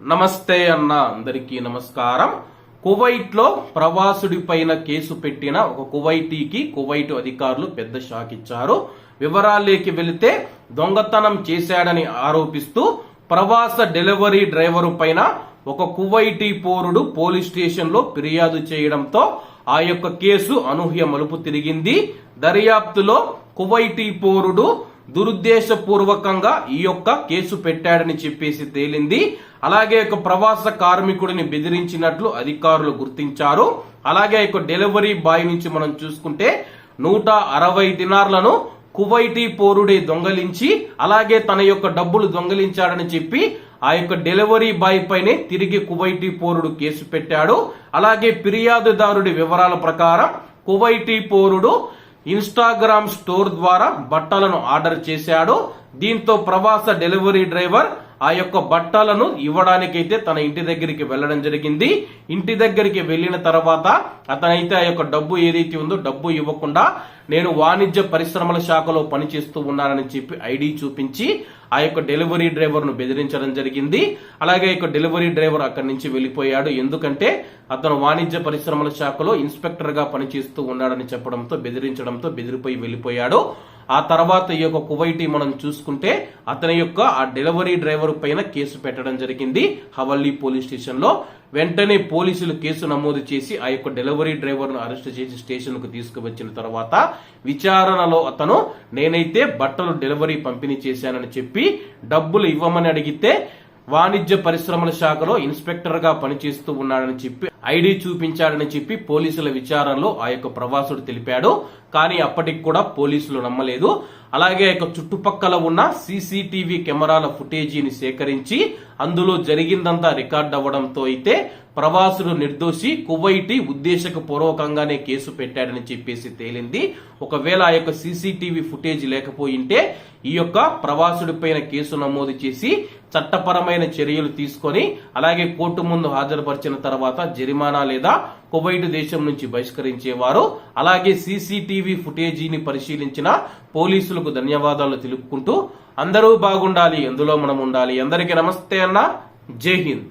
నమస్తే అన్న అందరికీ నమస్కారం. కువైట్లో ప్రవాసుడి పైన కేసు పెట్టిన ఒక కువైటీకి కువైట్ అధికారులు పెద్ద షాక్ ఇచ్చారు. వివరాలేకి వెళితే దొంగతనం చేశాడని ఆరోపిస్తూ ప్రవాస డెలివరీ డ్రైవరు పైన ఒక కువైటీ పౌరుడు పోలీస్ స్టేషన్లో ఫిర్యాదు చేయడంతో ఆ యొక్క కేసు అనూహ్య మలుపు తిరిగింది. దర్యాప్తులో కువైటీ పౌరుడు దురుద్దేశపూర్వకంగా ఈ యొక్క కేసు పెట్టాడని చెప్పేసి తేలింది. అలాగే ఒక ప్రవాస కార్మికుడిని బెదిరించినట్లు అధికారులు గుర్తించారు. అలాగే ఒక డెలివరీ బాయ్ నుంచి మనం చూసుకుంటే నూట అరవై దినార్లను కువైటీ పోరుడే దొంగలించి అలాగే తన యొక్క డబ్బులు దొంగలించాడని చెప్పి ఆ యొక్క డెలివరీ బాయ్ పైనే తిరిగి కువైటీ పోరుడు కేసు పెట్టాడు. అలాగే ఫిర్యాదుదారుడి వివరాల ప్రకారం కువైటీ పోరుడు ఇన్స్టాగ్రామ్ స్టోర్ ద్వారా బట్టలను ఆర్డర్ చేశాడు. దీంతో ప్రవాస డెలివరీ డ్రైవర్ ఆ యొక్క బట్టలను ఇవ్వడానికైతే తన ఇంటి దగ్గరికి వెళ్ళడం జరిగింది. ఇంటి దగ్గరికి వెళ్ళిన తర్వాత అతనైతే ఆ యొక్క డబ్బు ఏదైతే ఉందో డబ్బు ఇవ్వకుండా నేను వాణిజ్య పరిశ్రమల శాఖలో పనిచేస్తూ ఉన్నానని చెప్పి ఐడి చూపించి ఆ యొక్క డెలివరీ డ్రైవర్ను బెదిరించడం జరిగింది. అలాగే యొక్క డెలివరీ డ్రైవర్ అక్కడి నుంచి వెళ్ళిపోయాడు. ఎందుకంటే అతను వాణిజ్య పరిశ్రమల శాఖలో ఇన్స్పెక్టర్గా పనిచేస్తూ ఉన్నాడని చెప్పడంతో బెదిరించడంతో బెదిరిపోయి వెళ్ళిపోయాడు. ఆ తర్వాత ఈ యొక్క కువైటీ మనం చూసుకుంటే అతని యొక్క ఆ డెలివరీ డ్రైవర్ పైన కేసు పెట్టడం జరిగింది. హవల్లీ పోలీస్ స్టేషన్లో. వెంటనే పోలీసులు కేసు నమోదు చేసి ఆ యొక్క డెలివరీ డ్రైవర్ను అరెస్ట్ చేసి స్టేషన్కు తీసుకువచ్చిన తర్వాత విచారణలో అతను నేనైతే బట్టలు డెలివరీ పంపిణీ చేశానని చెప్పి డబ్బులు ఇవ్వమని అడిగితే వాణిజ్య పరిశ్రమల శాఖలో ఇన్స్పెక్టర్గా పనిచేస్తూ ఉన్నాడని చెప్పి ఐడి చూపించాడని చెప్పి పోలీసుల విచారణలో ఆ యొక్క ప్రవాసుడు తెలిపాడు. కానీ అప్పటికి కూడా పోలీసులు నమ్మలేదు. అలాగే ఆ యొక్క చుట్టుపక్కల ఉన్న సీసీటీవీ కెమెరాల ఫుటేజీని సేకరించి అందులో జరిగిందంతా రికార్డ్ అవ్వడంతో అయితే ప్రవాసుడు నిర్దోషి కువైటి ఉద్దేశపూర్వకంగానే కేసు పెట్టాడని చెప్పేసి తేలింది. ఒకవేళ ఆ యొక్క సీసీటీవీ ఫుటేజ్ లేకపోయింటే ఈ యొక్క ప్రవాసుడి పైన కేసు నమోదు చేసి చట్టపరమైన చర్యలు తీసుకొని అలాగే కోర్టు ముందు హాజరుపరిచిన తర్వాత జరిమానా లేదా కువైట్ దేశం నుంచి బహిష్కరించేవారు. అలాగే సీసీటీవీ ఫుటేజీని పరిశీలించిన పోలీసులకు ధన్యవాదాలు తెలుపుకుంటూ అందరూ బాగుండాలి ఎందులో మనం ఉండాలి. అందరికీ నమస్తే అన్న. జై హింద్.